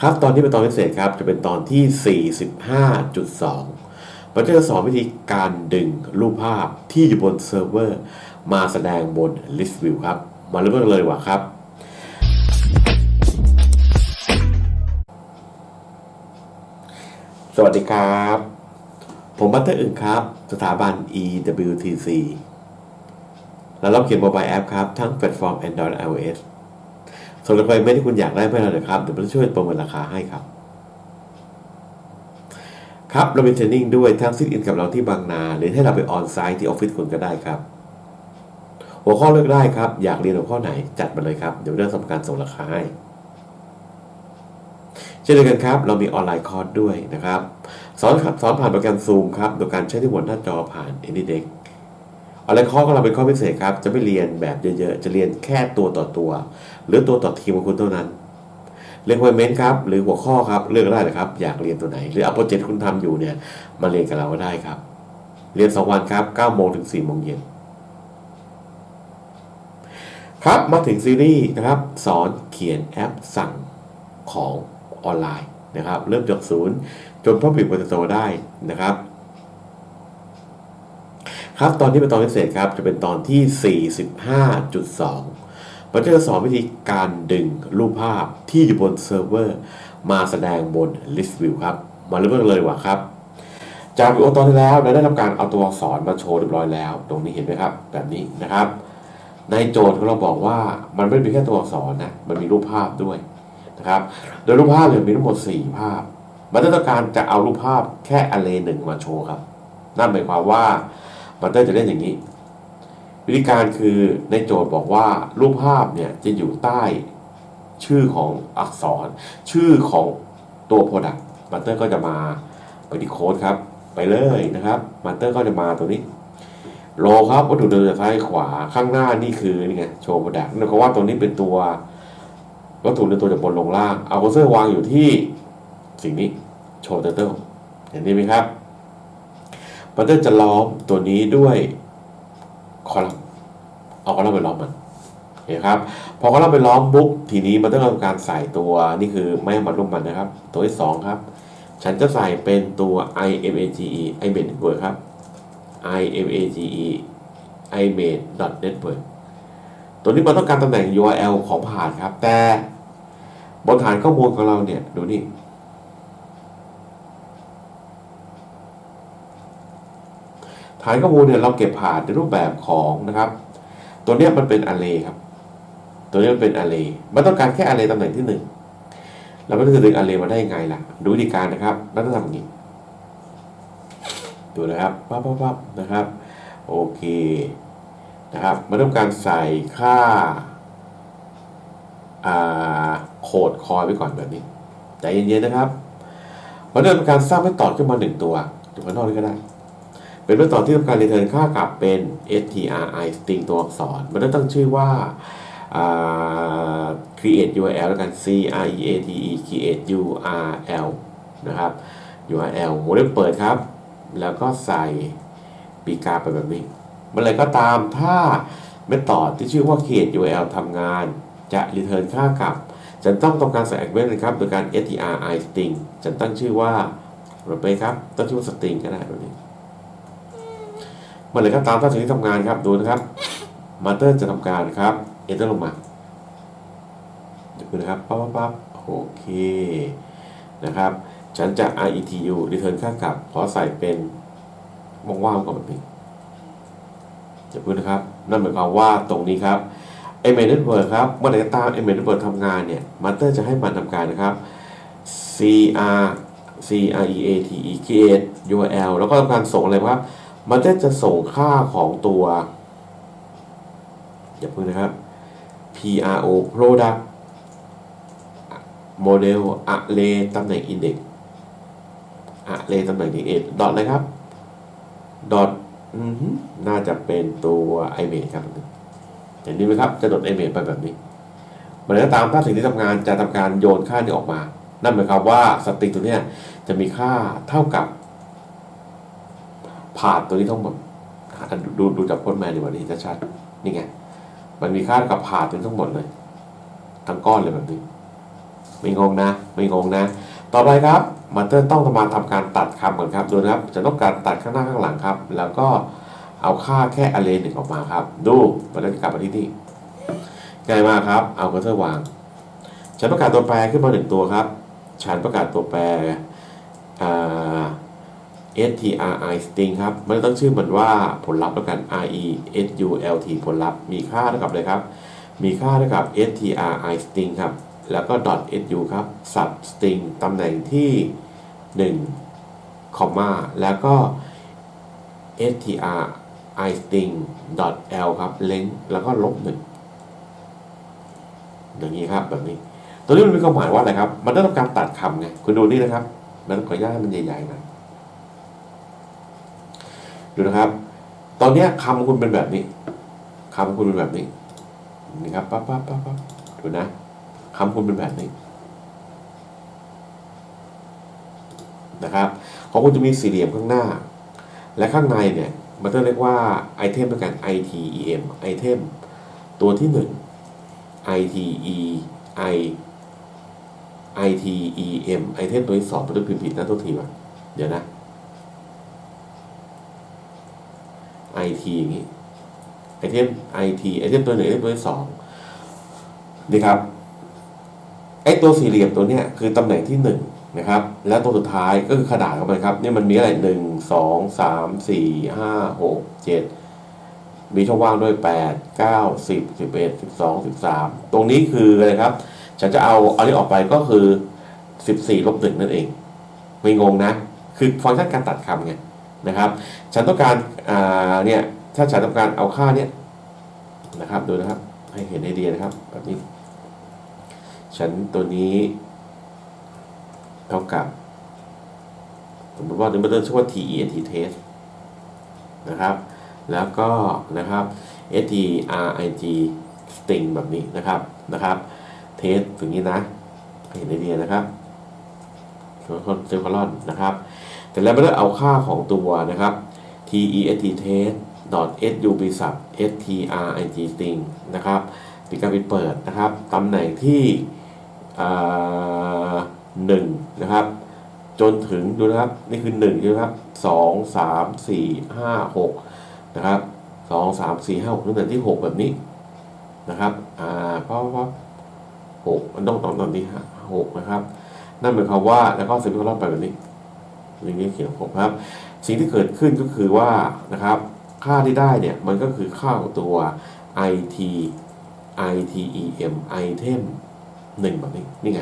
ครับตอนนี้เป็นตอนพิเศษครับจะเป็นตอนที่ 45.2 มันจะสอนวิธีการดึงรูปภาพที่อยู่บนเซิร์ฟเวอร์ มาแสดงบน List View ครับ มาเริ่มกันเลยดีกว่าครับ สวัสดีครับ ผมบัตเตอร์อึ่งครับ สถาบัน EWTC แล้วเราเขียนโมบายแอปครับ ทั้งแพลตฟอร์ม Android และ iOS ส่วนรีไฟเมนที่คุณอยากได้ไม่เราเลยครับเดี๋ยวผมจะช่วยประเมินราคาให้ครับ ครับเรามีเทรนนิ่งด้วยทั้งซิทอินกับเราที่บางนา หรือให้เราไปออนไซต์ที่ออฟฟิศคุณก็ได้ครับ หัวข้อเลือกได้ครับ อยากเรียนหัวข้อไหนจัดมาเลยครับเดี๋ยวเรื่องทำการส่งราคาให้เช่นเดียวกันครับ เรามีออนไลน์คอร์สด้วยนะครับสอนครับสอนผ่านโปรแกรม Zoom ครับโดยการใช้ที่บนหน้าจอผ่าน AnyDeck ออนไลน์คอของเราเป็นข้อพิเศษครับ จะไม่เรียนแบบเยอะๆ จะเรียนแค่ตัวต่อตัว หรือตัวต่อทีมของคุณเท่านั้นเรียนคอมเมนครับ หรือหัวข้อครับเลือกได้เลยครับ อยากเรียนตัวไหน หรือเอาโปรเจกต์คุณทำอยู่เนี่ยมาเรียนกับเราก็ได้ครับ เรียน 2 วันครับ9โมงถึง4โมงเย็นครับมาถึงซีรีส์นะครับ สอนเขียนแอปสั่งของออนไลน์นะครับ เริ่มจากศูนย์จนพ่อปิดบนโตได้นะครับ ครับตอนนี้เป็นตอนพิเศษครับจะเป็นตอนที่ 45.2 มันจะสอนวิธีการดึงรูปภาพที่อยู่บนเซิร์ฟเวอร์ มาแสดงบน List View ครับ มาเริ่มกันเลยว่าครับ จากวิดีโอตอนที่แล้วเราได้ทำการเอาตัวอักษรมาโชว์เรียบร้อยแล้ว ตรงนี้เห็นไหมครับ แบบนี้นะครับ ในโจทย์ของเราบอกว่ามันไม่ได้มีแค่ตัวอักษรนะมันมีรูปภาพด้วยนะครับ โดยรูปภาพเนี่ยมีทั้งหมด 4 ภาพ มันต้องการจะเอารูปภาพแค่อเลหนึ่งมาโชว์ครับ นั่นหมายความว่า บัตเตอร์จะเล่นอย่างนี้ วิธีการคือในโจทย์บอกว่ารูปภาพเนี่ยจะอยู่ใต้ชื่อของอักษร ชื่อของตัว Product บัตเตอร์ก็จะมาไปที่โค้ดครับ ไปเลยนะครับบัตเตอร์ก็จะมาตรงนี้โลครับวัตถุเดินจากซ้ายขวาข้างหน้านี่คือนี่ไงโชว์ Product นั่นก็ว่าตรงนี้เป็นตัววัตถุเดินตัวจากบนลงล่างเอาโคเซอร์วางอยู่ที่สิ่งนี้โชว์เตอร์เติลเห็นไหมครับ บัตเตอร์จะล้อมตัวนี้ด้วยคอลัมน์เอาคอลัมน์ไปล้อมมันเห็นครับพอคอลัมน์ไปล้อมปุ๊บทีนี้มันต้องทำการใส่ตัวนี่คือไม่ให้มันร่วมมันนะครับ ตัวที่สองครับ ฉันจะใส่เป็นตัว image image network ครับ image image network ตัวนี้มันต้องการตำแหน่ง URL ของผ่านครับ แต่บนฐานข้อมูลของเราเนี่ย ดูนี่ ฐานข้อมูลเนี่ยเราเก็บผ่านในรูปแบบของนะครับ ตัวเนี้ยมันเป็น array ครับ ตัวนี้มันเป็น array มันต้องการแค่ array ตำแหน่งที่หนึ่งเราไม่รู้จะดึง array มาได้ยังไงล่ะ ดูวิธีการนะครับเราต้องทำอย่างนี้ดูนะครับปั๊บปั๊บปั๊บนะครับ โอเคนะครับมันต้องการใส่ค่าอ่าโคดคอยไว้ก่อนแบบนี้ใจเย็นๆนะครับมันต้องการสร้างไม่ต่อขึ้นมาหนึ่งตัวตัวข้างนอกนี่ก็ได้ เป็นเมื่อตอที่ทำการ return ค่ากลับเป็น stri string ตัวอักษร มันต้องตั้งชื่อว่า create url แล้วกัน c r e a t e create url นะครับ url โมเดลเปิดครับ แล้วก็ใส่ปีกาไปแบบนี้เมื่อไรก็ตามถ้าเมธอดที่ชื่อว่า create url ทำงานจะ return ค่ากลับ จะต้องต้องการใส่ argument นะครับ โดยการ stri string จะตั้งชื่อว่าแบบไปครับ ตั้งชื่อว่า string ก็ได้แบบนี้ มื่อไหรก็ตามถ้าสิ่งที่ทำงานครับดูนะครับมาเตอร์จะทำการครับ enter ลงมาดูนะครับปั๊บปั๊บโอเคนะครับ ฉันจะ retu return ค่ากลับขอใส่เป็นว่างๆก่อนแบบนี้จะพูดนะครับ นั่นหมายความว่าตรงนี้ครับ i m a g e Network ครับเมื่อไหร่ก็ตาม i m a g e Network ทำงานเนี่ยมาเตอร์จะให้มันทำการนะครับ cr create create url แล้วก็ทำการส่งอะไรครับ มันจะจะส่งค่าของตัว อย่าพึ่งนะครับ pro product model array ตำแหน่ง index array ตำแหน่ง index ดอทอะไรครับ ดอทน่าจะเป็นตัว image ครับเห็นดีไหมครับ จะดด image ไปแบบนี้มันก็ตามถ้าสิ่งที่ทำงานจะทำการโยนค่านี้ออกมา นั่นหมายความว่าสตริงตัวเนี้ยจะมีค่าเท่ากับ ผ่านตัวนี้ทั้งหมดอะดูดูดูจากโค้ดแมนดีกว่านี้จะชัดนี่ไงมันมีค่ากับผ่านตัวนี้ทั้งหมดเลย ทั้งก้อนเลยแบบนี้ ไม่งงนะ ไม่งงนะ ต่อไปครับมาเตอร์ต้องมาทำการตัดคำก่อนครับดูนะครับ จะต้องการตัดข้างหน้าข้างหลังครับ แล้วก็เอาค่าแค่ array หนึ่งออกมาครับ ดูมาเตอร์จะกลับมาที่นี่ง่ายมากครับ เอากระเทอร์วางฉันประกาศตัวแปรขึ้นมาหนึ่งตัวครับ ฉันประกาศตัวแปรอ่า stri string ครับ มันต้องชื่อมันว่าผลลัพธ์แล้วกัน re sult ผลลัพธ์มีค่าเท่ากับอะไรครับ มีค่าเท่ากับ stri string ครับ แล้วก็ .su ครับ sub string ตำแหน่งที่ 1 คอมมาแล้วก็ stri string l ครับ เล้งแล้วก็ลบหนึ่งอย่างนี้ครับแบบนี้ ตัวนี้มันมีความหมายว่าอะไรครับ มันต้องทำการตัดคำไง คุณดูนี่นะครับมันขออนุญาตให้มันใหญ่ๆนะ ดูนะครับ ตอนนี้คำคุณเป็นแบบนี้คำคุณเป็นแบบนี้นี่ครับปั๊บปั๊บปั๊บปั๊บดูนะคำคุณเป็นแบบนี้นะครับของคุณจะมีสี่เหลี่ยมข้างหน้า และข้างในเนี่ยมันต้องเรียกว่าไอเทมด้วยกัน item ไอเทมตัวที่หนึ่ง ite i item ไอเทมตัวที่สองมันต้องพิมพ์ผิดนะตัวทีว่ะเดี๋ยวนะ IT อย่างนี้ไอเทม IT ไอเทมตัวหนึ่งไอเทมตัวที่สองนี่ครับไอตัวสี่เหลี่ยมตัวเนี้ยคือตำแหน่งที่หนึ่งนะครับ และตัวสุดท้ายก็คือขนาดของมันครับนี่มันมีอะไรหนึ่งสองสามสี่ห้าหกเจ็ดมีช่องว่างด้วยแปดเก้าสิบสิบเอ็ดสิบสองสิบสามตรงนี้คืออะไรครับ ฉันจะเอาอันนี้ออกไปก็คือสิบสี่ลบหนึ่งนั่นเอง ไม่งงนะ คือฟังก์ชันการตัดคำไงนะครับ ฉันต้องการ เนี่ยถ้าฉันต้องการเอาค่าเนี่ยนะครับดูนะครับให้เห็นไอเดียนะครับแบบนี้ ฉันตัวนี้เท่ากับสมมติว่าเดี๋ยวมันจะชื่อว่า TENT test นะครับ แล้วก็นะครับ STRIG string แบบนี้นะครับนะครับ test อย่างนี้นะเห็นไอเดียนะครับเซลคอลอนนะครับแต่แล้วไม่ได้เอาค่าของตัวนะครับ test test sub sub string string นะครับปิดการปิดเปิดนะครับตำแหน่งที่หนึ่งนะครับ จนถึงดูนะครับ นี่คือหนึ่งใช่ไหมครับสองสามสี่ห้าหกนะครับสองสามสี่ห้าหกตำแหน่งที่หกแบบนี้นะครับอ่าเพราะว่าหกมันต้องตอนตอนที่หกนะครับ นั่นหมายความว่าแล้วก็เซมิโคลอนไปแบบนี้อย่างนี้เขียนผมครับ สิ่งที่เกิดขึ้นก็คือว่านะครับค่าที่ได้เนี่ยมันก็คือค่าของตัว it item item หนึ่งแบบนี้นี่ไง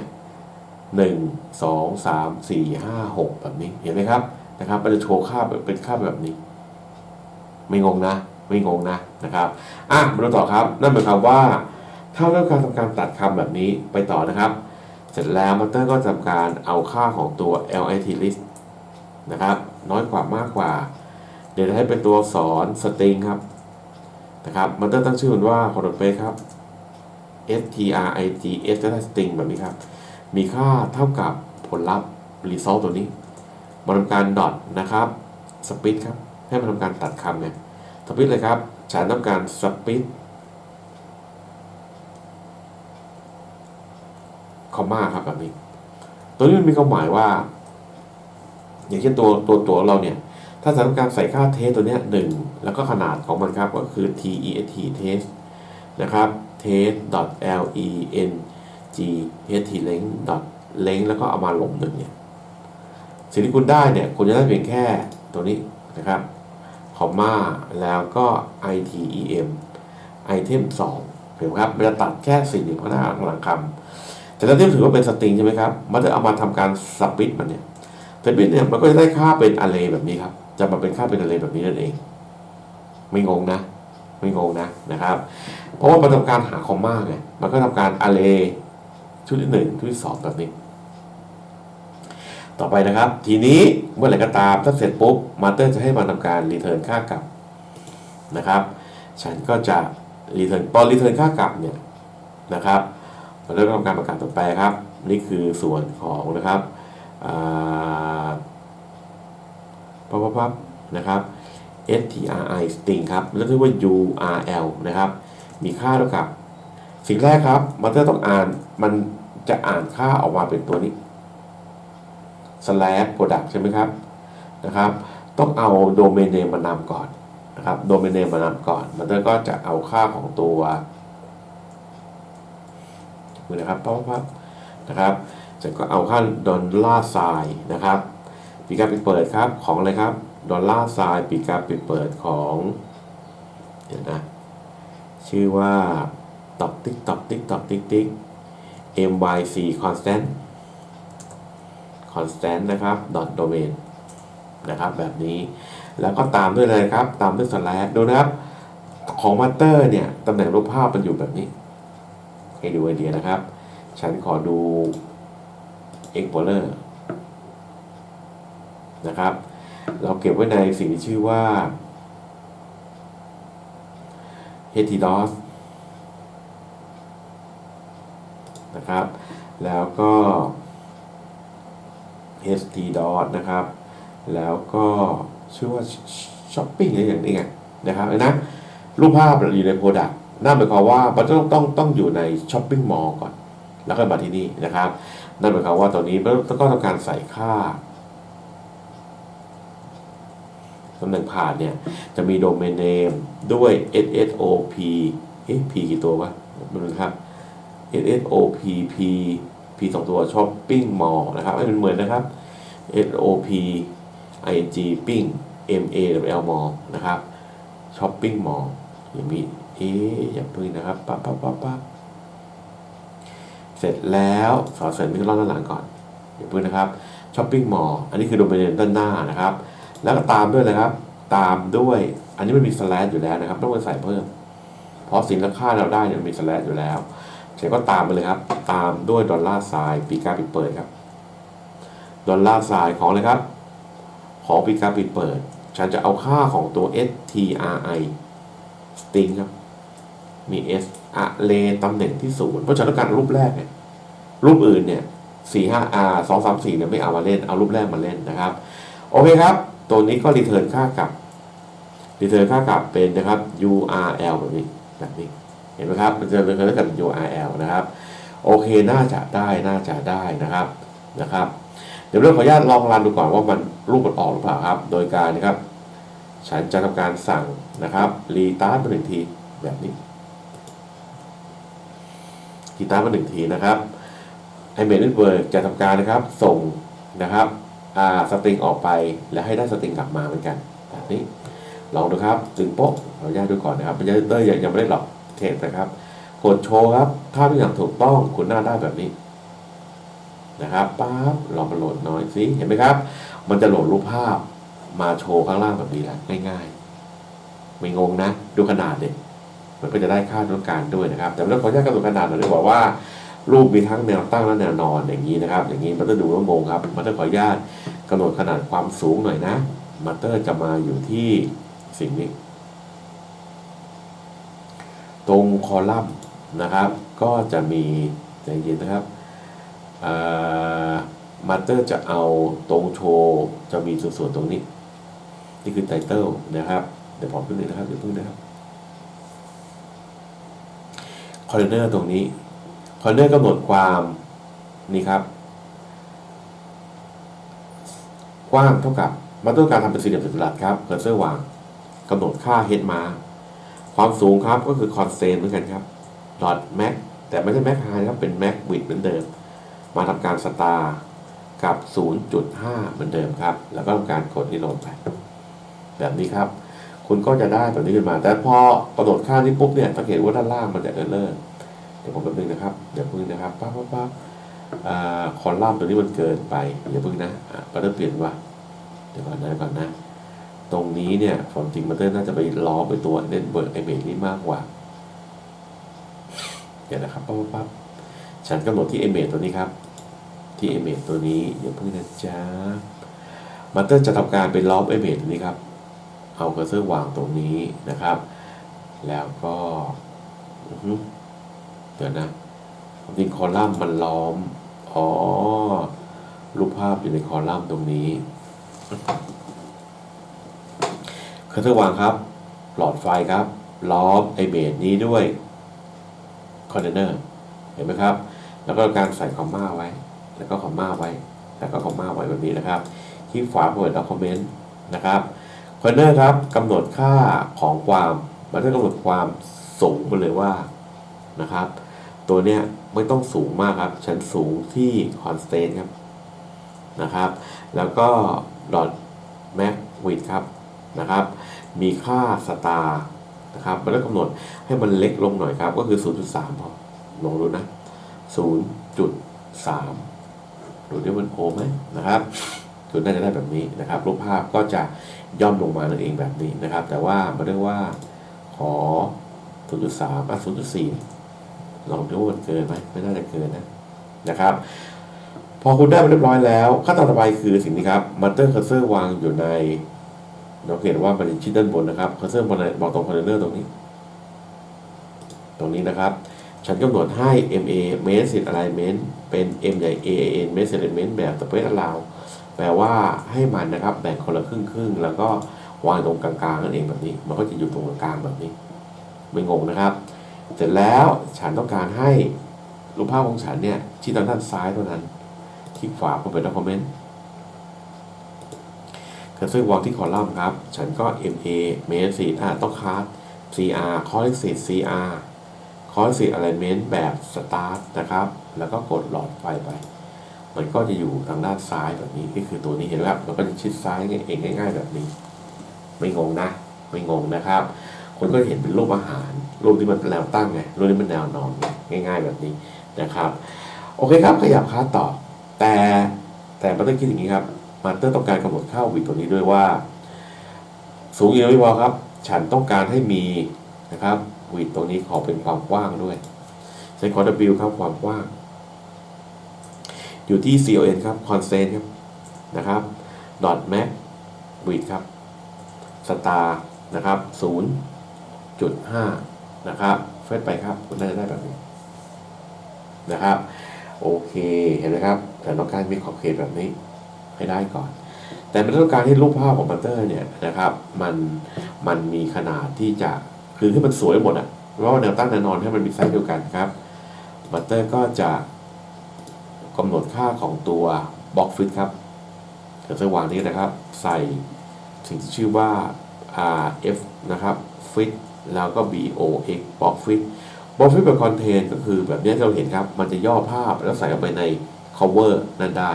หนึ่งสองสามสี่ห้าหกแบบนี้เห็นไหมครับนะครับมันจะโชว์ค่าเป็นค่าแบบนี้ ไม่งงนะ ไม่งงนะนะครับอะมาดูต่อครับ นั่นหมายความว่าถ้าเริ่มการทำการตัดคำแบบนี้ไปต่อนะครับ เสร็จแล้วมอเตอร์ก็ทำการเอาค่าของตัว lit list นะครับ น้อยกว่ามากกว่า เดี๋ยวจะให้เป็นตัวสอนสตริงครับนะครับมอเตอร์ตั้งชื่อมันว่า c o n t r o l ครับ string s ก็ได้ string แบบนี้ครับ มีค่าเท่ากับผลลัพธ์ result ตัวนี้มาทำการ dot นะครับ split ครับ ให้มาทำการตัดคำเนี่ย split เลยครับ ฉันต้องการ split คอมมาครับแบบนี้ ตัวนี้มันมีความหมายว่า อย่างเช่นตัวตัวตัวเราเนี่ย ถ้าสำหรับการใส่ค่าเทสตัวเนี้ยหนึ่งแล้วก็ขนาดของมันครับก็คือ test test นะครับ test l e n g h t length length แล้วก็เอามาลงหนึ่งเนี่ยสิ่งที่คุณได้เนี่ยคุณจะได้เพียงแค่ตัวนี้นะครับคอมมาแล้วก็ item item 2เห็นไหมครับมันจะตัดแค่สิ่งหนึ่งข้างหน้าข้างหลังคำแต่ถ้าที่ถือว่าเป็นสตริงใช่ไหมครับ มันจะเอามาทำการสปิตมันเนี่ย สปิตเนี่ยมันก็จะได้ค่าเป็นอาร์เรแบบนี้ครับจะมาเป็นค่าเป็นอาร์เรแบบนี้นั่นเอง ไม่งงนะ ไม่งงนะนะครับ เพราะว่ามันทำการหาคอมมาไงมันก็ทำการอาร์เรชุดที่หนึ่งชุดที่สองแบบนี้ ต่อไปนะครับ ทีนี้เมื่อไหร่ก็ตามถ้าเสร็จปุ๊บมาสเตอร์จะให้มาทำการรีเทิร์นค่ากลับนะครับ ฉันก็จะรีเทิร์นตอนรีเทิร์นค่ากลับเนี่ยนะครับเราเริ่มทำการประกาศตัวแปครับ นี่คือส่วนของนะครับ ปั๊บปั๊บปั๊บนะครับ stri string ครับแล้วเรียกว่า url นะครับ มีค่าเท่ากับ สิ่งแรกครับมันจะต้องอ่านมันจะอ่านค่าออกมาเป็นตัวนี้ slash product ใช่ไหมครับนะครับ ต้องเอาโดเมนเนมมานำก่อนนะครับโดเมนเนมมานำก่อน มันก็จะเอาค่าของตัวนะครับปั๊บปั๊บนะครับ เสร็จก็เอาค่าดอลลาร์ไซน์นะครับปีการปิดเปิดครับของอะไรครับดอลลาร์ไซน์ปีการปิดเปิดของเดี๋ยวนะชื่อว่าตอกติ๊กตอกติ๊กตอกติ๊กติ๊ก myc constant constant นะครับ dot domain นะครับแบบนี้แล้วก็ตามด้วยอะไรครับ ตามด้วย slash ดูนะครับ ของ master เนี่ยตำแหน่งรูปภาพมันอยู่แบบนี้ ให้ดูไอเดียนะครับ ฉันขอดู explorer นะครับ เราเก็บไว้ในสิ่งที่ชื่อว่า htdos นะครับ แล้วก็ htdot นะครับ แล้วก็ชื่อว่า shopping อะไรอย่างนี้ไงนะครับนะรูปภาพอยู่ใน product นั่นหมายความว่ามันต้องต้องต้องอยู่ใน shopping mall ก่อน แล้วก็มาที่นี่นะครับ นั่นหมายความว่าตอนนี้ก็ต้องการใส่ค่าตำแหน่งผ่านเนี่ย จะมีโดเมนเนมด้วย ssop เอ๊ะ p กี่ตัววะมันนะครับ ssop p p สองตัว shopping mall นะครับให้มันเหมือนนะครับ sop ing ping m a l mall นะครับ shopping mall อย่างนี้เอ๊ะอย่าพึ่งนะครับปั๊บปั๊บปั๊บปั๊บ เสร็จแล้วสอเสริมที่ล่องด้านหลังก่อนอย่าพึ่งนะครับ shopping mall อันนี้คือโดเมนเนด้านหน้านะครับ แล้วก็ตามด้วยเลยครับ ตามด้วย อันนี้มันมี slash อยู่แล้วนะครับ ต้องไปใส่เพิ่ม เพราะสินค้าเราได้เนี่ยมันมี slash อยู่แล้วเสร็จก็ตามไปเลยครับ ตามด้วยดอลลาร์ไซน์ปีกาปิดเปิดครับ ดอลลาร์ไซน์ของเลยครับ ของปีกาปิดเปิด ฉันจะเอาค่าของตัว stri string ครับ มี s อะเลตำแหน่งที่ศูนย์เพราะฉันต้องการรูปแรกเนี่ยรูปอื่นเนี่ยสี่ห้า r สองสามสี่เนี่ยไม่เอามาเล่นเอารูปแรกมาเล่นนะครับ โอเคครับ ตัวนี้ก็รีเทิร์นค่ากลับรีเทิร์นค่ากลับเป็นนะครับ URL แบบนี้แบบนี้เห็นไหมครับมันจะเป็นกากับ URL นะครับโอเคน่าจะได้น่าจะได้นะครับนะครับ เดี๋ยวเราขออนุญาตลองรันดูก่อนว่ามันรูปมันออกหรือเปล่าครับ โดยการนะครับ ฉันจะทำการสั่งนะครับรีตาร์ทมาหนึ่งทีแบบนี้ รีตาร์มาหนึ่งทีนะครับไอเมดเน็ตเวิร์กจะทำการนะครับส่งนะครับอ่าสตริงออกไปแล้วให้ได้สตริงกลับมาเหมือนกันแบบนี้ลองดูครับจึงโป๊ะเราแยกดูก่อนนะครับมันจเตอร์ยังไม่ได้หลอกเทสนะครับกดโชว์ครับถ้าทุกอย่างถูกต้องคุณหน้าได้แบบนี้นะครับปั๊บลองมาโหลดหน่อยสิเห็นไหมครับ มันจะโหลดรูปภาพมาโชว์ข้างล่างแบบนี้แหละง่ายๆ ไม่งงนะ ดูขนาดเด็ก มันก็จะได้ค่าต้องการด้วยนะครับ แต่เราขออนุญาตกำหนดขนาดหน่อยดีกว่าว่า รูปมีทั้งแนวตั้งและแนวนอนอย่างนี้นะครับ อย่างนี้มันจะดูว่างงครับมันจะขออนุญาตกำหนดขนาดความสูงหน่อยนะมัตเตอร์จะมาอยู่ที่สิ่งนี้ ตรงคอลัมน์นะครับ ก็จะมีใจเย็นนะครับมัตเตอร์จะเอาตรงโชว์จะมีส่วนๆตรงนี้ นี่คือไตเติลนะครับ เดี๋ยวผมขึ้นหนึ่งนะครับ เดี๋ยวพึ่งนะครับ คอร์เนอร์ตรงนี้คอร์เนอร์กำหนดความนี่ครับ กว้างเท่ากับมาตรการทำเป็นสี่เหลี่ยมจัตุรัสครับเคอร์เซอร์วางกำหนดค่าเฮดมา ความสูงครับก็คือคอนเซนเหมือนกันครับดอทแม็กแต่ไม่ใช่แม็กไฮครับเป็นแม็กวิดเหมือนเดิม มาทำการสตาร์กับ 0.5 เหมือนเดิมครับ แล้วก็ทำการกดที่ลงไป แบบนี้ครับ คุณก็จะได้แบบนี้ขึ้นมา แต่พอกระโดดค่านี้ปุ๊บเนี่ยสังเกตว่าด้านล่างมันจะเออร์เลอร์เดี๋ยวผมแป๊บนึงนะครับเดี๋ยวพึ่งนะครับปั๊บปั๊บปั๊บอ่าคอลัมน์ตัวนี้มันเกินไปอย่าพึ่งนะอะก็ต้องเปลี่ยนว่าเดี๋ยวก่อนนะก่อนนะ ตรงนี้เนี่ยความจริงมันน่าจะไปล้อไปตัวเน็ตเวิร์กไอเมจนี้มากกว่าเดี๋ยวนะครับปั๊บปั๊บฉันกำหนดที่ไอเมจตัวนี้ครับ ที่ไอเมจตัวนี้อย่าเพิ่งนะจ๊ะมัตเตอร์จะทำการเป็นล้อมไอเมจตัวนี้ครับ เอาเคอร์เซอร์วางตรงนี้นะครับ แล้วก็เดี๋ยวนะความจริงคอลัมน์มันล้อม อ๋อ รูปภาพอยู่ในคอลัมน์ตรงนี้เคอร์เซอร์วางครับ หลอดไฟครับ ล้อมไอเบสนี้ด้วยคอนเทนเนอร์ เห็นไหมครับ แล้วก็การใส่คอมมาไว้ แล้วก็คอมมาไว้ แล้วก็คอมมาไว้แบบนี้นะครับ ที่ขวาเปิด document นะครับ คอนเนอร์ครับกำหนดค่าของความมันจะกำหนดความสูงไปเลยว่านะครับ ตัวเนี้ยไม่ต้องสูงมากครับฉันสูงที่ constant ครับนะครับ แล้วก็ dot max width ครับนะครับ มีค่า star นะครับมันต้กำหนดให้มันเล็กลงหน่อยครับ ก็คือ 0.3พอลองดูนะ 0.3ดูที่มันโอไหมนะครับจุดน่าจะได้แบบนี้นะครับ รูปภาพก็จะ ย่อมลงมานั่นเองแบบนี้นะครับ แต่ว่ามาเรียกว่าขอ 0.3อะ0.4 ลองดูมันเกินไหมไม่น่าจะเกินนะนะครับ พอคุณได้มาเรียบร้อยแล้วขั้นตอนต่อไปคือสิ่งนี้ครับมัตเตอร์เคอร์เซอร์วางอยู่ในเราเห็นว่ามันชิ้นด้านบนนะครับเคอร์เซอร์บนบอกตรงคอนเทนเนอร์ตรงนี้ ตรงนี้นะครับ ฉันกำหนดให้ MA Message Alignment เป็น M ใหญ่ AAN Message Alignment แบบ Space Allow แปลว่าให้มันนะครับแบ่งคนละครึ่งครึ่งๆแล้วก็วางตรงกลางๆนั่นเองแบบนี้ มันก็จะอยู่ตรงกลางแบบนี้ ไม่งงนะครับ เสร็จแล้วฉันต้องการให้รูปภาพของฉันเนี่ยที่ทางด้านซ้ายเท่านั้นคลิกขวาเพื่อเป็น document กระซึ่งวางที่คอลัมน์ครับ ฉันก็ MA Message อ่าต้องคัส CR Correct CR คอร์สิ alignment แบบ start นะครับ แล้วก็กดหลอดไฟไป มันก็จะอยู่ทางด้านซ้ายแบบนี้นี่คือตัวนี้เห็นไหมครับมันก็จะชิดซ้ายเองง่าย ๆ แบบนี้ ไม่งงนะ ไม่งงนะครับ คนก็เห็นเป็นรูปอาหารรูปที่มันแนวตั้งไงรูปที่มันแนวนอนไงง่าย ๆ แบบนี้นะครับ โอเคครับขยับค่าต่อ แต่แต่มาต้องคิดอย่างนี้ครับมาเตอร์ต้องการกำหนดค่าวิดตัวนี้ด้วยว่า สูงอย่างไม่พอครับ ฉันต้องการให้มีนะครับวิดตรงนี้ขอเป็นความกว้างด้วยใช้คอร์ด W ครับความกว้าง อยู่ที่ CON ครับ constant ครับนะครับ dot max width ครับ star นะครับ0.5 นะครับเฟซไปครับคุณน่าจะได้แบบนี้นะครับ โอเคเห็นไหมครับแต่ต้องการมีขอบเขตแบบนี้ให้ได้ก่อน แต่ไม่ต้องการให้รูปภาพของบัตเตอร์เนี่ยนะครับมันมันมีขนาดที่จะคือให้มันสวยหมดอะเพราะว่าแนวตั้งแนวนอนให้มันมีไซส์เดียวกันครับบัตเตอร์ก็จะ กำหนดค่าของตัวบล็อกฟิตครับเดี๋ยวจะวางนี้นะครับ ใส่สิ่งที่ชื่อว่า RF นะครับฟิตแล้วก็ BOX บล็อกฟิตบล็อกฟิตแบบคอนเทนก็คือแบบนี้ที่เราเห็นครับ มันจะย่อภาพแล้วใส่เข้าไปใน cover นั่นได้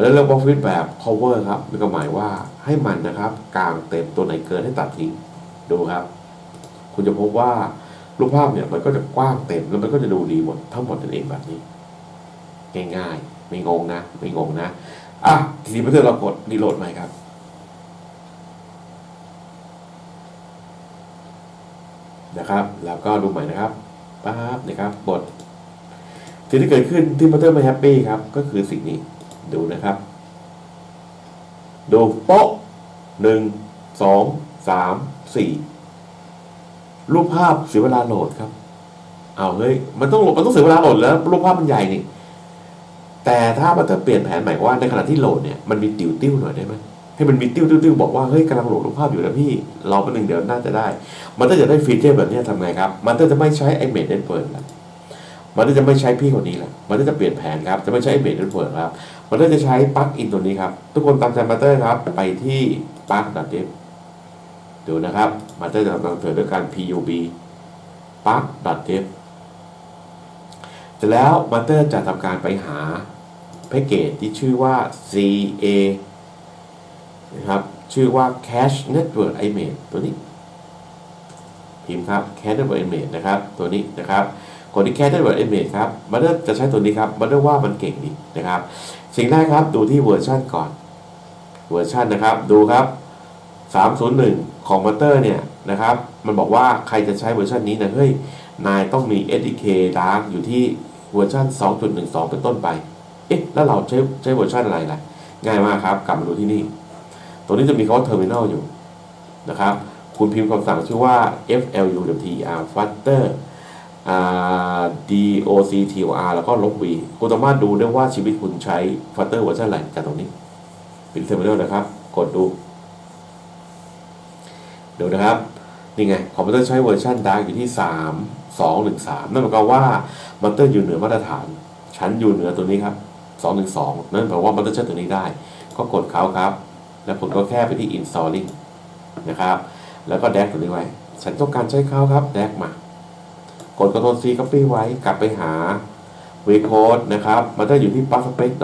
แล้วเราบล็อกฟิตแบบ cover ครับมีความหมายว่าให้มันนะครับกลางเต็มตัวไหนเกินให้ตัดทิ้งดูครับ คุณจะพบว่ารูปภาพเนี่ยมันก็จะกว้างเต็มแล้วมันก็จะดูดีหมดทั้งหมดนั่นเองแบบนี้ ง่ายๆ ไม่งงนะ ไม่งงนะ อะ ทีนี้เพื่อนเรากดรีโหลดใหม่ครับ นะครับ แล้วก็ดูใหม่นะครับปั๊บนะครับกดสิ่งที่เกิดขึ้นที่มอเตอร์ไม่แฮปปี้ครับ ก็คือสิ่งนี้ดูนะครับ ดูโป๊ะหนึ่งสองสามสี่รูปภาพเสียเวลาโหลดครับ เอาเฮ้ย มันต้องมันต้องเสียเวลาโหลดแล้ว รูปภาพมันใหญ่นี่ แต่ถ้ามันจะเปลี่ยนแผนใหม่ว่าในขณะที่โหลดเนี่ยมันมีติวติ้วหน่อยได้ไหมให้มันมีติ้วติ้วติ้วบอกว่าเฮ้ยกำลังโหลดรูปภาพอยู่นะพี่รอแป๊บนึงเดี๋ยวน่าจะได้ มันถ้าจะได้ฟีเจอร์แบบนี้ทำไงครับ มันก็จะไม่ใช้ไอเมดเน็ตเวิร์กแล้วมันก็จะไม่ใช้พี่คนนี้แล้วมันก็จะเปลี่ยนแผนครับ จะไม่ใช้ไอเมดเน็ตเวิร์กครับ มันก็จะใช้ปลั๊กอินตัวนี้ครับ ทุกคนตามใจมาเตอร์ครับ ไปที่ปลั๊กดับเดฟดูนะครับมาเตอร์จะทำเถิดด้วยการ pub ปลั๊กดับเดฟเสร็จแล้วมาเตอร์จะทำการไปหา แพ็กเกจที่ชื่อว่า ca นะครับ ชื่อว่า cache network image ตัวนี้ พิมพ์ครับ cache network image นะครับ ตัวนี้นะครับกดที่ cache network image ครับมาเตอร์จะใช้ตัวนี้ครับมาเตอร์ว่ามันเก่งดีนะครับ สิ่งแรกครับดูที่เวอร์ชันก่อน เวอร์ชันนะครับ ดูครับ 301 ของมาเตอร์เนี่ยนะครับ มันบอกว่าใครจะใช้เวอร์ชันนี้นะเฮ้ย นายต้องมี SDK Dark อยู่ที่เวอร์ชัน2.12 เป็นต้นไป เอ๊ะ แล้วเราใช้ใช้เวอร์ชันอะไรล่ะ ง่ายมากครับ กลับมาดูที่นี่ตัวนี้จะมีคำว่า terminal อยู่นะครับ คุณพิมพ์คำสั่งชื่อว่า fluwtr flutter doctor แล้วก็ลบ v คุณสามารถดูได้ว่าชีวิตคุณใช้ flutter เวอร์ชันอะไรจากตรงนี้ปิด terminal นะครับ กดดูดูนะครับนี่ไงคอมพิวเตอร์ใช้เวอร์ชัน Dark อยู่ที่ 3 2 1 3 นั่นหมายความว่ามันเตอร์อยู่เหนือมาตรฐานฉันอยู่เหนือตัวนี้ครับ สองหนึ่งสองนั่นแปลว่ามันจะใช้ตัวนี้ได้ ก็กดเขาครับ แล้วผมก็แค่ไปที่ installing นะครับ แล้วก็แดกตัวนี้ไว้ ฉันต้องการใช้เขาครับ แดกมา กด Ctrl C copy ไว้ กลับไปหา v code นะครับ มันจะอยู่ที่ prospect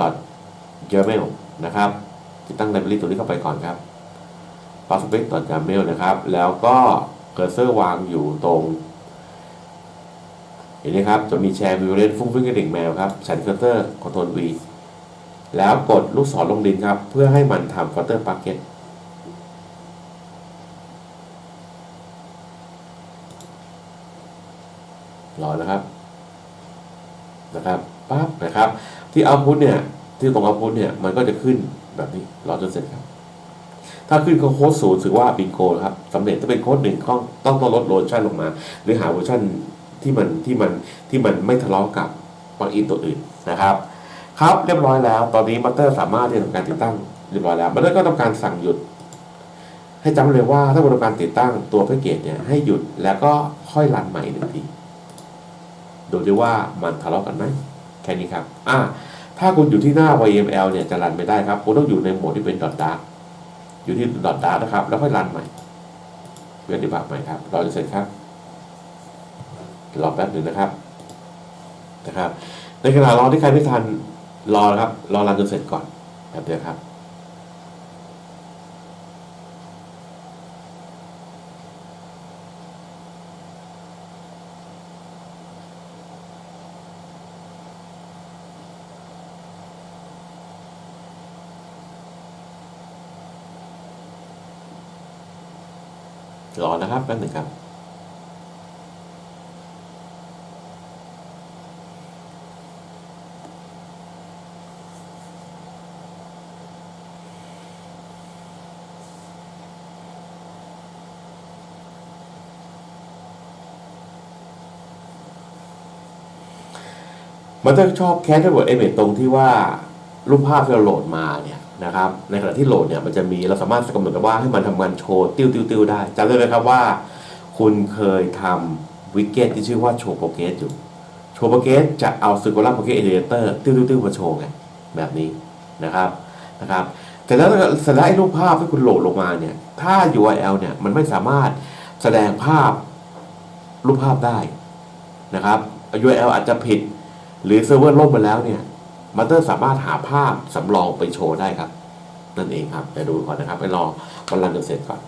yaml นะครับติดตั้ง library ตัวนี้เข้าไปก่อนครับ prospect yaml นะครับ แล้วก็ cursor วางอยู่ตรงเห็นไหมครับ จะมีแชร์วิวเลนฟุ้งฟิ้งกระดิ่งแมวครับ ฉัน cursor Ctrl V แล้วกดลูกศรลงดินครับ เพื่อให้มันทำ flutter bucket รอนะครับ นะครับปั๊บนะครับ ที่เอาพุทเนี่ย ที่ตรงเอาพุทเนี่ย มันก็จะขึ้นแบบนี้ รอจนเสร็จครับ ถ้าขึ้นก็โค้ดศูนย์ถือว่าบิงโกครับสำเร็จถ้าเป็นโค้ดหนึ่งต้องต้องต้องลดโลชั่นลงมา หรือหาเวอร์ชั่นที่มันที่มันที่มันไม่ทะเลาะกับปลั๊กอินตัวอื่นนะครับ ครับเรียบร้อยแล้ว ตอนนี้มัตเตอร์สามารถที่จะทำการติดตั้งเรียบร้อยแล้วมัตเตอร์ก็ทำการสั่งหยุด ให้จำเลยว่าถ้าบริการติดตั้งตัวแพ็กเกจเนี่ยให้หยุดแล้วก็ค่อยรันใหม่หนึ่งทีดูดิว่ามันทะเลาะกันไหมแค่นี้ครับอ่าถ้าคุณอยู่ที่หน้า YML เนี่ยจะรันไม่ได้ครับคุณต้องอยู่ในโหมดที่เป็น dot dark อยู่ที่ dot dark นะครับ แล้วค่อยรันใหม่เพื่อดีบักใหม่ครับรอจะเสร็จครับรอแป๊บหนึ่งนะครับนะครับ ในขณะรอที่ใครไม่ทัน รอครับ รอรันจนเสร็จก่อนแป๊บเดียวครับรอนะครับแป๊บหนึ่งครับ มันจะชอบแคสเวิร์ดเอเมตรงที่ว่ารูปภาพที่เราโหลดมาเนี่ยนะครับในขณะที่โหลดเนี่ยมันจะมีเราสามารถกำหนดว่าให้มันทำงานโชว์ติ้วติ้วติ้วได้จำได้ไหมครับว่า คุณเคยทำวิกเก็ตที่ชื่อว่าโชว์โปรเกสอยู่โชว์โปรเกสจะเอาซิ r ูล่าโปรเกสเอเดเตอร์ติ้วติ้วติ้วมาโชว์ไงแบบนี้นะครับนะครับแต่แล้วเสร็จแล้วไอ้รูปภาพที่คุณโหลดลงมาเนี่ยถ้า URL เนี่ยมันไม่สามารถแสดงภาพรูปภาพได้นะครับ URL อาจจะผิด หรือเซิร์ฟเวอร์ล่มไปแล้วเนี่ยมัตเตอร์สามารถหาภาพสำรองไปโชว์ได้ครับ นั่นเองครับเดี๋ยวดูก่อนนะครับ ไปรอวันรันจนเสร็จก่อน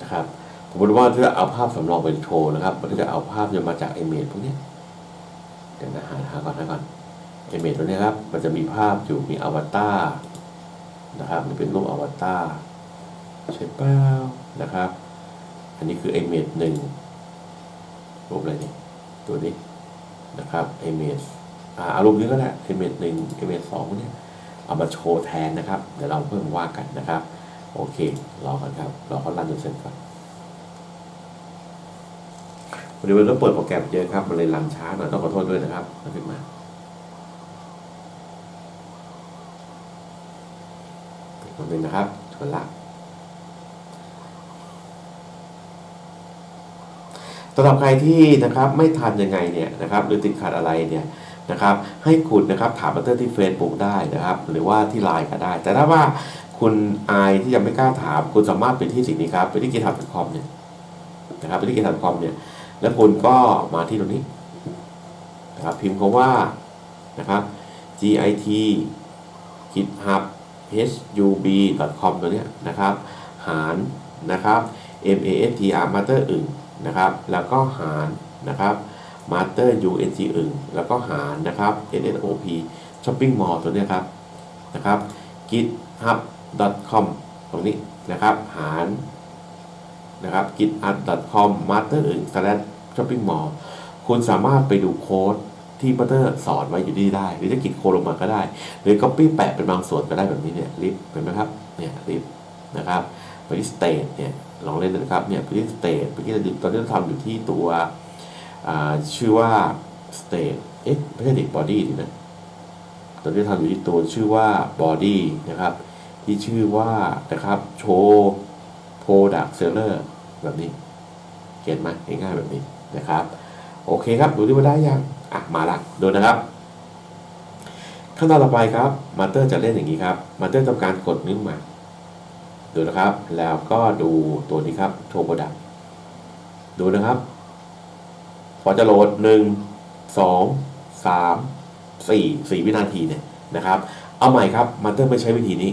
นะครับผมบอกว่าถ้าเอาภาพสำรองไปโชว์นะครับ มันก็จะเอาภาพจะมาจากไอเมจพวกนี้เดี๋ยวนะหาหาก่อนนะก่อนไอเมจตัวนี้ครับ มันจะมีภาพอยู่มีอวตารนะครับมันเป็นรูปอวตารใช่เปล่านะครับ อันนี้คือ image หนึ่งรูปอะไรเนี่ยตัวนี้นะครับ image อ่ารูปนี้ก็ได้ image หนึ่ง image สองเนี่ยเอามาโชว์แทนนะครับ เดี๋ยวเราเพิ่มว่ากันนะครับ โอเค รอกันครับ รอเขารันจนเสร็จก่อนวันนี้มันต้องเปิดโปรแกรมเยอะครับ มันเลยรันช้าหน่อยต้องขอโทษด้วยนะครับขึ้นมาตรงนี้นะครับชวนละ สำหรับใครที่นะครับไม่ทันยังไงเนี่ยนะครับหรือติดขัดอะไรเนี่ยนะครับให้คุณนะครับถามมาเตอร์ที่ Facebook ได้นะครับหรือว่าที่ไลน์ก็ได้ แต่ถ้าว่าคุณอายที่ยังไม่กล้าถาม คุณสามารถไปที่สิ่งนี้ครับ ไปที่ github.com เนี่ยนะครับไปที่ github.com เนี่ยแล้วคุณก็มาที่ตรงนี้นะครับพิมพ์คำว่านะครับ git github hub.com ตัวเนี้ยนะครับ หารนะครับ mastr master อึ่ง นะครับ แล้วก็หารนะครับ master ung อึ่งแล้วก็หารนะครับ nsop shopping mall ตัวนี้ครับนะครับ github.com ตรงนี้นะครับหารนะครับ github.com master อึ่ง slash shopping mall คุณสามารถไปดูโค้ดที่มัตเตอร์สอนไว้อยู่ที่ได้ หรือจะกิดโค้ดลงมาก็ได้ หรือ copy แปะเป็นบางส่วนก็ได้แบบนี้เนี่ยลิฟเห็นไหมครับเนี่ยลิฟนะครับไปที่ state เนี่ย ลองเล่นดูนะครับเนี่ยไปที่ state ไปที่ตอนนี้เราทำอยู่ที่ตัวชื่อว่า state เอ๊ะไม่ใช่เด็ก body ดินะตอนนี้ทำอยู่ที่ตัวชื่อว่า body นะครับ ที่ชื่อว่านะครับโชว์ product seller แบบนี้เก็ตไหมง่ายๆแบบนี้นะครับ โอเคครับดูที่ว่าได้ยังอะมาละดูนะครับขั้นตอนต่อไปครับมาเตอร์จะเล่นอย่างนี้ครับมาเตอร์ทำการกดนิ้วมา ดูนะครับ แล้วก็ดูตัวนี้ครับโชว์โปรดักดูนะครับ พอจะโหลดหนึ่งสองสามสี่สี่วินาทีเนี่ยนะครับ เอาใหม่ครับ มันเตอร์ไม่ใช้วิธีนี้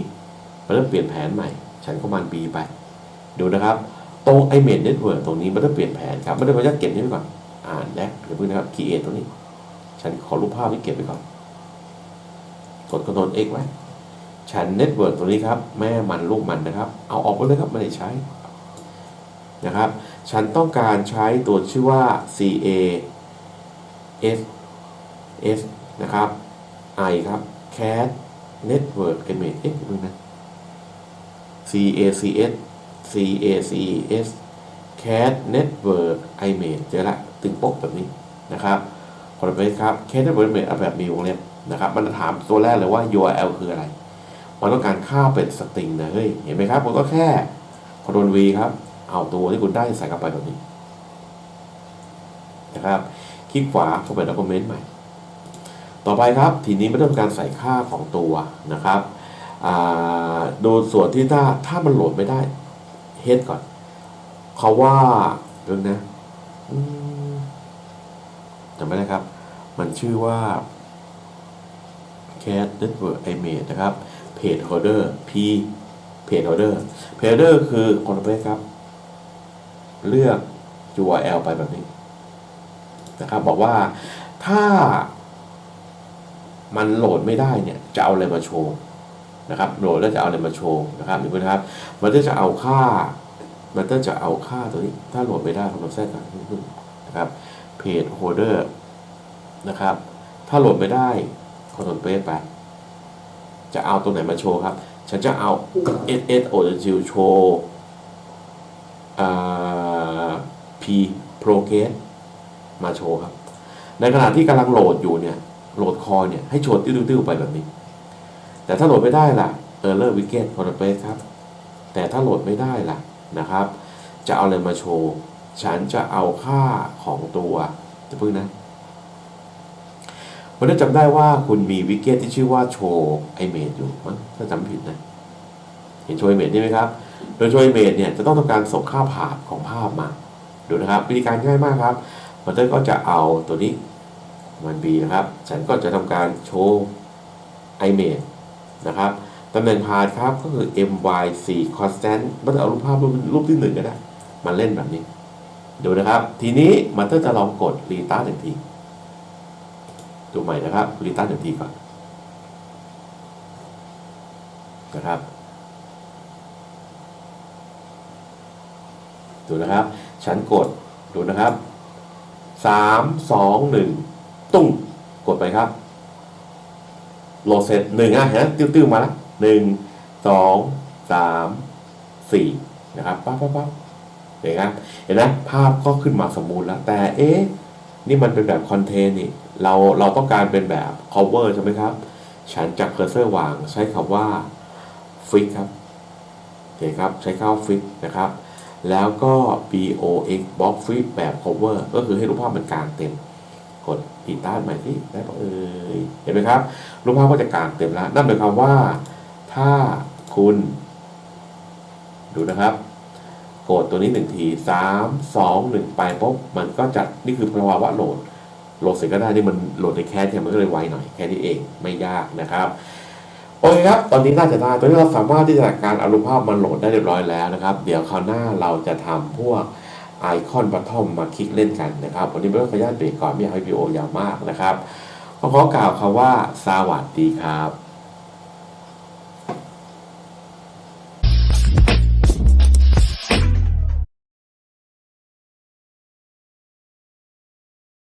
มันเริ่มเปลี่ยนแผนใหม่ ฉันก็มันปีไป ดูนะครับตรงไอเมนเน็ตเวิร์กตรงนี้มันต้องเปลี่ยนแผนครับม่ได้พยายามเก็บนี้ไว้ก่อน อ่านแลกเดี๋ยวพึ่งนะครับ create ตรงนี้ ฉันขอรูปภาพนี้เก็บไว้ก่อน กด Ctrl X ไว้ ฉันเน็ตเวิร์กตรงนี้ครับ แม่มันลูกมันนะครับ เอาออกไปเลยครับไม่ได้ใช้นะครับ ฉันต้องการใช้ตัวชื่อว่า CA S S นะครับ I ครับ cat network image เอ๊ะดูนะ CACS CACS cat network image เจอละตึงปกแบบนี้นะครับคอนเฟสครับ cat network image เอาแบบมีวงเล็บนะครับ มันจะถามตัวแรกเลยว่า URL คืออะไร มันต้องการค่าเป็นสตริงนะเฮ้ยเห็นไหมครับผมก็แค่ Ctrl V ครับ เอาตัวที่คุณได้ใส่เข้าไปแบบนี้นะครับคลิกขวาเข้าไป document ใหม่ ต่อไปครับทีนี้ไม่ต้องการใส่ค่าของตัวนะครับดูส่วนที่ถ้าถ้ามันโหลดไม่ได้ head ก่อนเขาว่าเรื่องนะจำไม่ได้ครับ มันชื่อว่า cat network image นะครับ page holder p page holder page holder คือคอนเฟสครับ เลือก URL ไปแบบนี้นะครับ บอกว่าถ้ามันโหลดไม่ได้เนี่ย จะเอาอะไรมาโชว์นะครับ โหลดแล้วจะเอาอะไรมาโชว์นะครับนี่นะครับ มันจะเอาค่า มันจะเอาค่าตัวนี้ ถ้าโหลดไม่ได้ของเราแทรกกันนะครับ page holder นะครับ ถ้าโหลดไม่ได้คอนโทรลเปไป จะเอาตัวไหนมาโชว์ครับ ฉันจะเอา SS o g โชว์ P progress มาโชว์ครับ ในขณะที่กำลังโหลดอยู่เนี่ย โหลดคอเนี่ย ให้โชว์ติ้วๆไปแบบนี้ แต่ถ้าโหลดไม่ได้ล่ะ error wicket c o n t r a c ครับ แต่ถ้าโหลดไม่ได้ล่ะนะครับ จะเอาอะไรมาโชว์ ฉันจะเอาค่าของตัวจะพึ่งนะ มันจะจำได้ว่าคุณมีวิกเก็ตที่ชื่อว่าโชว์ไอเมดอยู่มั้งถ้าจำผิดนะ เห็นโชว์ไอเมดใช่ไหมครับ โดยโชว์ไอเมดเนี่ยจะต้องทำการส่งค่าผ่านของภาพมาดูนะครับ วิธีการง่ายมากครับมันก็จะเอาตัวนี้มัน b นะครับ ฉันก็จะทำการโชว์ image นะครับตำแหน่งพาธครับก็คือ my4 constant มันจะเอารูปภาพรูปรูปที่หนึ่งก็ได้มาเล่นแบบนี้ ดูนะครับ ทีนี้มันก็จะลองกด restart หนึ่งที ดูใหม่นะครับ restart หนึ่งทีก่อนนะครับดูนะครับ ฉันกดดูนะครับสามสองหนึ่งตุ้งกดไปครับโหลดเสร็จหนึ่งอะเห็นไหมติ้วๆมาแล้วหนึ่งสองสามสี่นะครับปั๊บปั๊บปั๊บเห็นไหมเห็นไหมภาพก็ขึ้นมาสมบูรณ์แล้ว แต่เอ๊ะนี่มันเป็นแบบคอนเทนต์นี่ เราเราต้องการเป็นแบบ cover ใช่ไหมครับ ฉันจากเคอร์เซอร์วางใช้คำว่า fix ครับโอเคครับ ใช้คำว่า fix นะครับ แล้วก็ box box fit แบบ cover ก็คือให้รูปภาพมันกลางเต็ม กดติดตั้งใหม่ที่ได้ปะเอ่ยเห็นไหมครับ รูปภาพก็จะกลางเต็มแล้ว นั่นหมายความว่า ถ้าคุณ ดูนะครับกดตัวนี้หนึ่งทีสามสองหนึ่งไปปุ๊บมันก็จะนี่คือภาวะโหลด โหลดเสร็จก็ได้ที่มันโหลดในแคชเนี่ยมันก็เลยไวหน่อยแค่นี้เองไม่ยากนะครับโอเคครับตอนนี้น่าจะได้ตอนนี้เราสามารถที่จะจัดการอารูภาพมันโหลดได้เรียบร้อยแล้วนะครับ เดี๋ยวคราวหน้าเราจะทำพวกไอคอนบัตทอมมาคลิกเล่นกันนะครับวันนี้ไม่ต้องขออนุญาตเบรกก่อนไม่อยากให้พีโอยาวมากนะครับขอขอกล่าวคำว่าสวัสดีครับ